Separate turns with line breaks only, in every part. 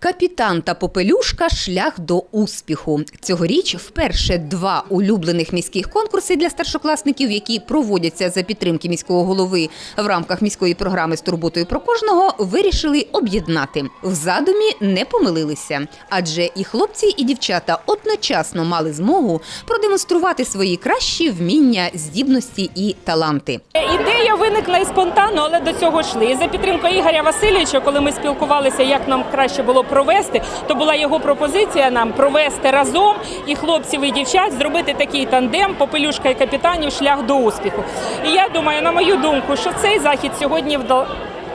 Капітан та попелюшка шлях до успіху. Цьогоріч вперше два улюблених міських конкурси для старшокласників, які проводяться за підтримки міського голови в рамках міської програми з турботою про кожного, вирішили об'єднати. В задумі не помилилися, адже і хлопці, і дівчата одночасно мали змогу продемонструвати свої кращі вміння, здібності і таланти.
Ідея виникла і спонтанно, але до цього йшли. І за підтримкою Ігоря Васильовича, коли ми спілкувалися, як нам краще було провести, то була його пропозиція нам провести разом і хлопців, і дівчат зробити такий тандем попелюшка і капітанів шлях до успіху. І я думаю, на мою думку, що цей захід сьогодні вдал...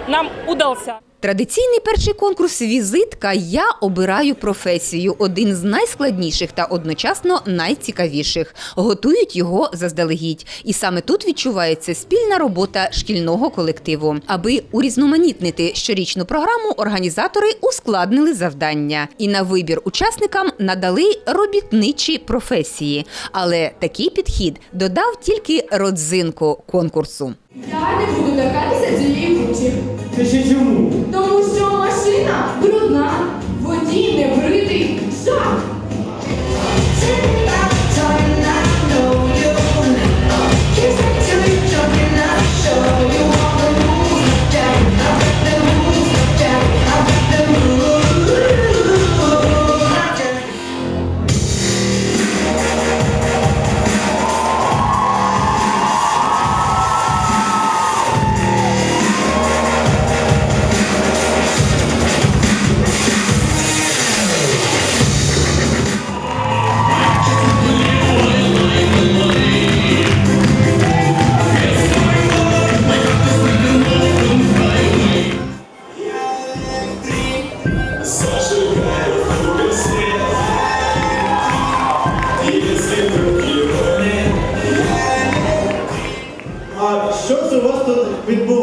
нам удався.
Традиційний перший конкурс візитка Я обираю професію. Один з найскладніших та одночасно найцікавіших. Готують його заздалегідь. І саме тут відчувається спільна робота шкільного колективу. Аби урізноманітнити щорічну програму, організатори ускладнили завдання і на вибір учасникам надали робітничі професії. Але такий підхід додав тільки родзинку конкурсу.
Я не буду торкатися цієї
чому?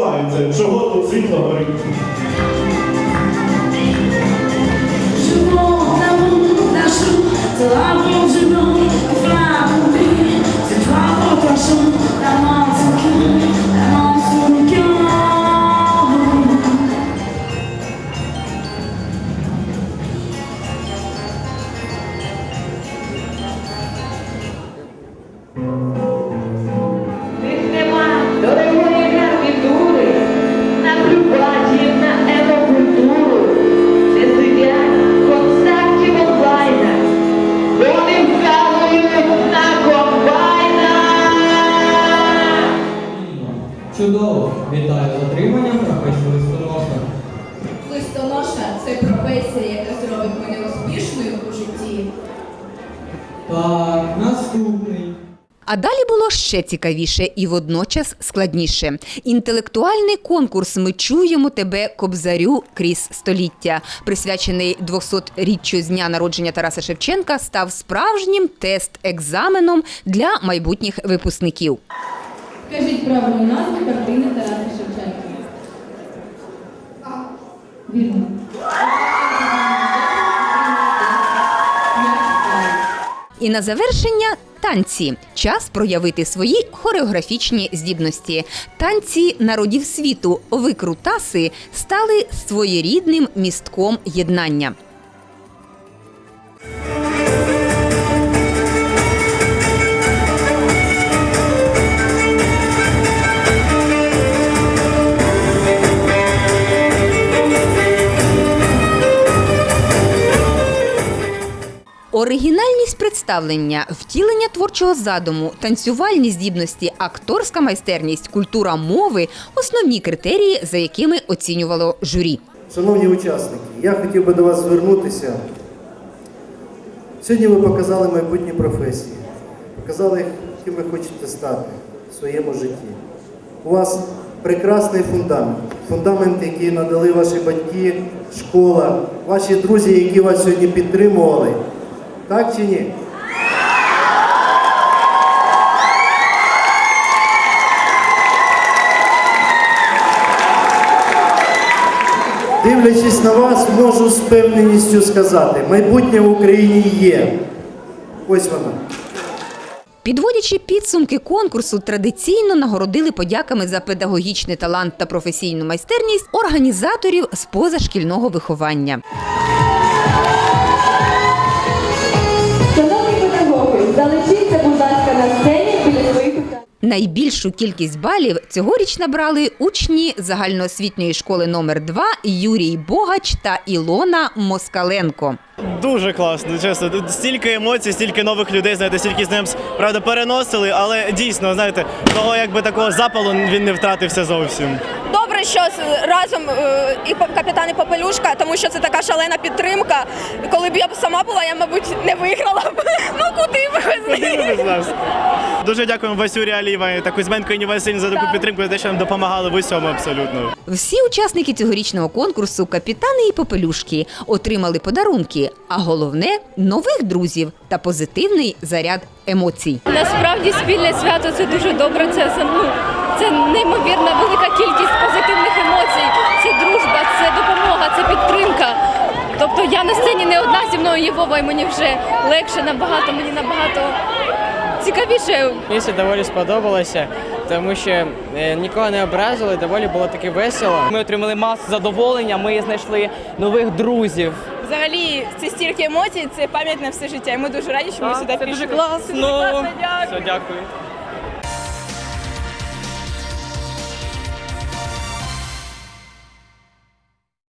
Відбувається? Чого тут світло горить?
Чудово! Вітаю з отриманням професії листоноша.
Листоноша це професія, яка зробить мене успішною у житті.
Так, наступний.
А далі було ще цікавіше і водночас складніше. Інтелектуальний конкурс Ми чуємо тебе кобзарю крізь століття, присвячений 200-річчю з дня народження Тараса Шевченка, став справжнім тест-екзаменом для майбутніх випускників.
Кажіть правильну назву картини Тараса Шевченка. Вірно.
І на завершення танці. Час проявити свої хореографічні здібності. Танці народів світу викрутаси стали своєрідним містком єднання. Оригінальність представлення, втілення творчого задуму, танцювальні здібності, акторська майстерність, культура мови основні критерії, за якими оцінювало журі.
Шановні учасники, я хотів би до вас звернутися. Сьогодні ви показали майбутні професії, показали, ким ви хочете стати в своєму житті. У вас прекрасний фундамент, фундамент, який надали ваші батьки, школа, ваші друзі, які вас сьогодні підтримували. Так чи ні? Дивлячись на вас, можу з певненістю сказати, майбутнє в Україні є. Ось воно.
Підводячи підсумки конкурсу, традиційно нагородили подяками за педагогічний талант та професійну майстерність організаторів з позашкільного виховання. Запишіться, будь ласка, на сцені біля своїх. Найбільшу кількість балів цьогоріч набрали учні загальноосвітньої школи номер 2 Юрій Богач та Ілона Москаленко.
Дуже класно, чесно. Стільки емоцій, стільки нових людей, знаєте, стільки знайомств, правда, переносили, але дійсно, знаєте, того якби такого запалу він не втратився зовсім.
Добре, що разом е, і капітан і Попелюшка, тому що це така шалена підтримка. Коли б я б сама була, я, мабуть, не виграла б. Ну куди б без?
Дуже дякуємо Васюрі Аліва та Кузьменко Інні Васильівні за таку підтримку, за те, що нам допомагали в усьому абсолютно.
Всі учасники цьогорічного конкурсу капітани і попелюшки отримали подарунки, а головне нових друзів та позитивний заряд емоцій.
Насправді спільне свято це дуже добре. Це ну, це неймовірна велика кількість позитивних емоцій. Це дружба, це допомога, це підтримка. Тобто я на сцені не одна зі мною є Вова, і мені вже легше набагато, мені набагато цікавіше
Мені це доволі сподобалося, тому що е, нікого не образили, доволі було таки весело.
Ми отримали масу задоволення, ми знайшли нових друзів.
Взагалі, це стільки емоцій, це пам'ять на все життя. І ми дуже раді, що ми сюди пішли.
дуже класно.
Дуже класно, дякую.
Все, дякую.